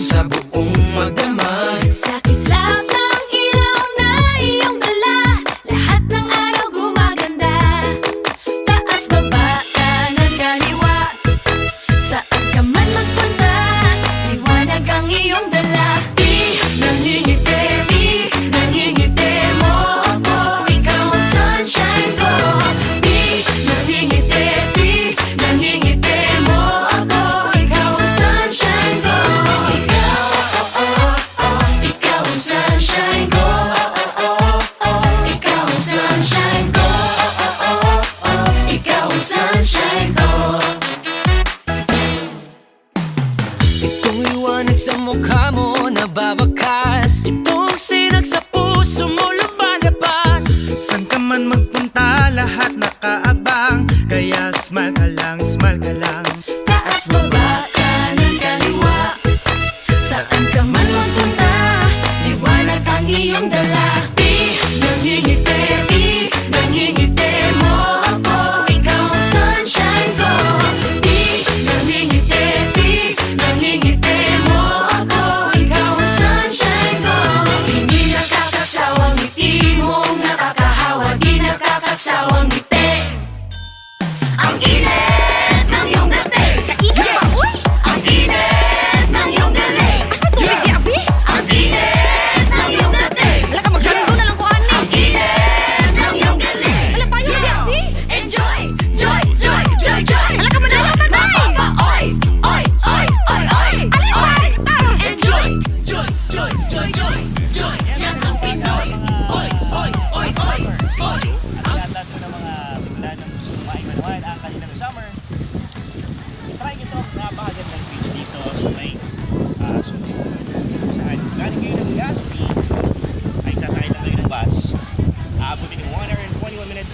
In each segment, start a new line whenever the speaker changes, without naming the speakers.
sa buong magdamag
Sa kislap sunshine ko Oh, oh, oh, oh Ikaw ang sunshine ko Oh, oh, oh, oh Ikaw ang sunshine ko
Itong liwanag sa mukha mo sinag sa puso mo lumalabas
San ka man magpunta,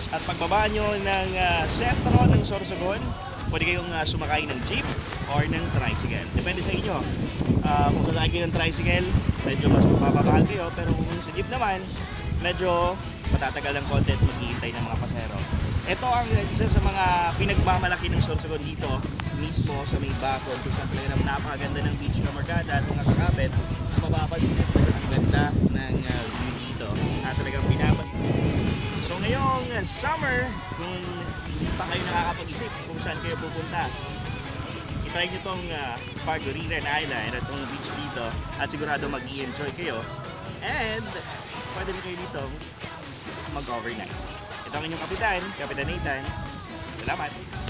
21 minutes at pagbaba nyo ng uh, sentro ng Sorsogon, pwede kayong uh, sumakay ng jeep or ng tricycle. Depende sa inyo. Ah, kung sasakay kayo ng tricycle, medyo mas mapapamahal kayo. Pero kung sa jeep naman, medyo matatagal ng konti at maghihintay ng mga pasero. Ito ang isa sa mga pinagmamalaki ng Sorsogon dito, mismo sa may bakod, kung saan talaga naman napakaganda ng beach na Morgada at mga kakabit. Ang mapapansin nyo, ang ganda ng uh, view dito. At talagang pinapag So ngayong summer, kung hindi pa kayo nakakapag-isip kung saan kayo pupunta, itry nyo tong uh, Pargorinan Island at tong beach dito at sigurado mag enjoy kayo. And pwede rin kayo dito mag-overnight. Ito ang inyong kapitan, Kapitan Nathan. Salamat!